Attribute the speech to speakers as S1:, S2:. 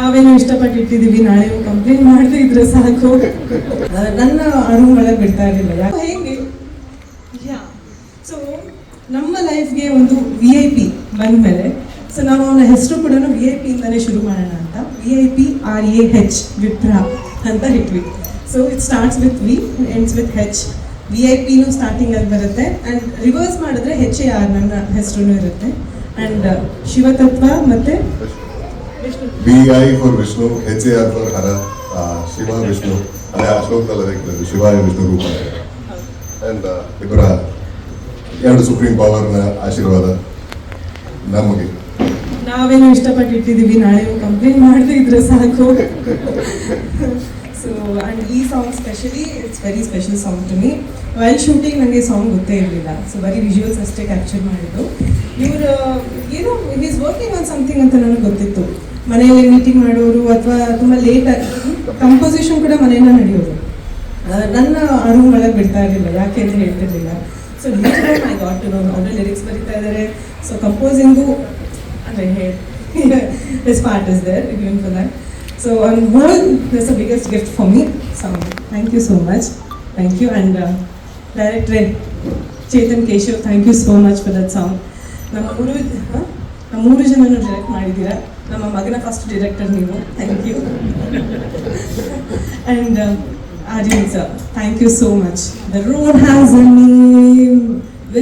S1: ನಾವೇನು ಇಷ್ಟಪಟ್ಟು ಇಟ್ಟಿದೀವಿ ನಾಳೆ ಕಂಪ್ಲೇಂಟ್ ಮಾಡದೇ ಇದ್ರೆ ಸಾಕು. ನನ್ನ ಒಳಗೆ ಬಿಡ್ತಾ ಇರಲಿಲ್ಲ. ಹೇಗೆ? ಯಾ. ಸೊ ನಮ್ಮ ಲೈಫ್ಗೆ ಒಂದು ವಿ ಐ ಪಿ ಬಂದಮೇಲೆ ಸೊ ನಾವು ಅವನ ಹೆಸರು ಕೂಡ ವಿ ಐ ಪಿ ಇಂದಾನೆ ಶುರು ಮಾಡೋಣ ಅಂತ. V I P R A H Vipra ಅಂತ ಇಟ್ವಿ. So it starts with V ends with H V I ಪಿನೂ starting ಅಲ್ಲಿ ಬರುತ್ತೆ. ಆ್ಯಂಡ್ ರಿವರ್ಸ್ ಮಾಡಿದ್ರೆ ಹೆಚ್ ಎ ಆರ್ ನನ್ನ ಹೆಸರು ಇರುತ್ತೆ. ಆ್ಯಂಡ್ ಶಿವತತ್ವ ಮತ್ತೆ
S2: I for Vishnu H A R for Hara Shiva Vishnu ಅದೇ ಅಶೋಕದಲ್ಲಿ ಅದಕ್ಕೆ ಶಿವಾಯ ವಿಷ್ಣು ರೂಪ ಅಂಡ್ ಇವರ ಎರಡು ಸುಪ್ರೀಂ ಪವರ್ನ ಆಶೀರ್ವಾದ ನಮಗೆ.
S1: ನಾವೇನು ಇಷ್ಟಪಟ್ಟು ಇಟ್ಟಿದ್ದೀವಿ ನಾಳೆ ಕಂಪ್ಲೇಂಟ್ ಮಾಡದೇ ಇದ್ರೆ ಸಾಕು. ಸೊ ಆ್ಯಂಡ್ ಈ song specially it's very special song to me while shooting ನನಗೆ ಸಾಂಗ್ ಗೊತ್ತೇ ಇರಲಿಲ್ಲ. ಸೊ ಬರೀ ವಿಜುವಲ್ಸ್ ಅಷ್ಟೇ ಕ್ಯಾಪ್ಚರ್ ಮಾಡಿದ್ದು. ಇವರು ಏನೋ ಈಸ್ ವರ್ಕಿಂಗ್ ಆನ್ ಸಮಥಿಂಗ್ ಅಂತ ನನಗೆ ಗೊತ್ತಿತ್ತು. ಮನೆಯಲ್ಲಿ ಮೀಟಿಂಗ್ ಮಾಡೋರು ಅಥವಾ ತುಂಬ ಲೇಟ್ ಆಗಿ ಕಂಪೋಸಿಷನ್ ಕೂಡ ಮನೆಯನ್ನ ನಡೆಯೋದು. ನನ್ನ ರೂಮ್ ಒಳಗೆ ಬಿಡ್ತಾ ಇರಲಿಲ್ಲ, ಯಾಕೆ ಅಂತ ಹೇಳ್ತಿರ್ಲಿಲ್ಲ. So I got to know ಅವರು ಲಿರಿಕ್ಸ್ ಬರೀತಾ ಇದ್ದಾರೆ ಸೊ ಕಂಪೋಸಿಂಗು ಅಂದರೆ this part is there given for that so on whole this a biggest gift for me so thank you so much thank you and ಡೈರೆಕ್ಟ್ರೆ Chetan Keshav thank you so much for that song ನಮ್ಮ ಗುರು ಹ? ಮೂರು ಜನ direct ಮಾಡಿದ್ದೀರಾ? ನಮ್ಮ ಮಗನ first director ನೀವು. Thank you and Aryan sir thank you so much the road has any